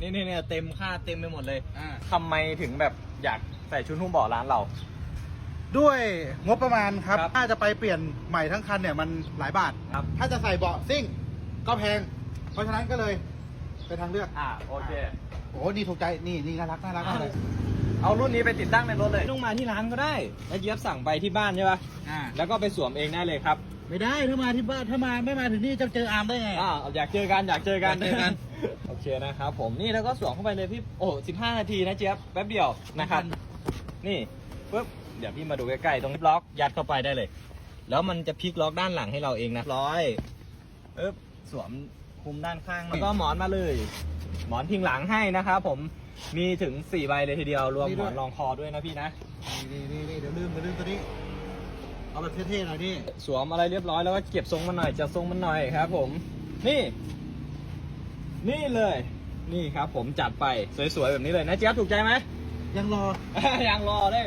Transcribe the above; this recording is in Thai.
นี่นี่เนี่ยเต็มค่าเต็มไปหมดเลยอ่า ทำไมถึงแบบอยากใส่ชุดหุ้มเบาะร้านเรา ด้วยงบประมาณครับ ครับถ้าจะไปเปลี่ยนใหม่ทั้งคันเนี่ยมันหลายบาท ครับ ถ้าจะใส่เบาะซิ่งก็แพง เพราะฉะนั้นก็เลยเป็นทางเลือก อ่าโอเค โอ้โหนี่ถูกใจ นี่นี่น่ารักน่ารักมากเลยเอารุ่นนี้ไปติดตั้งในรถเลยต้องมาที่ร้านก็ได้แล้วเจี๊ยบสั่งไปที่บ้านใช่ปะอ่า แล้วก็ไปสวมเองได้เลยครับ ไม่ได้ถ้ามาที่บ้านถ้ามาไม่มาถึงนี่จะเจออาร์มได้ไง อ่าอยากเจอกันอยากเจอกันอยากเจอกัน โอเคนะครับผมนี่แล้วก็สวมเข้าไปเลยพี่โอ้สิบห้านาทีนะเจี๊ยบแป๊บเดียวนะครับ นี่ปุ๊บเดี๋ยวพี่มาดูใกล้ๆตรงล็อกยัดเข้าไปได้เลย แล้วมันจะพลิกล็อกด้านหลังให้เราเองนะร้อยปึ๊บสวมคุมด้านข้างแล้วก็หมอนมาเลย หมอนพิงหลังให้นะครับผมมีถึงสี่ใบเลยทีเดียวรวมหมอนรองคอด้วยนะพี่นะนี่นี่นี่เดี๋ยวลืมเดี๋ยวลืมตัวนี้ เอาแบบเท่ๆหน่อยนี่สวมอะไรเรียบร้อยแล้วก็เก็บทรงมันหน่อยจัดทรงมันหน่อยครับ ผม นี่ นี่เลย นี่ครับ ผมจัดไปสวยๆแบบนี้เลยนะเจี๊ยบถูกใจไหมยังรอ ยังรอเลย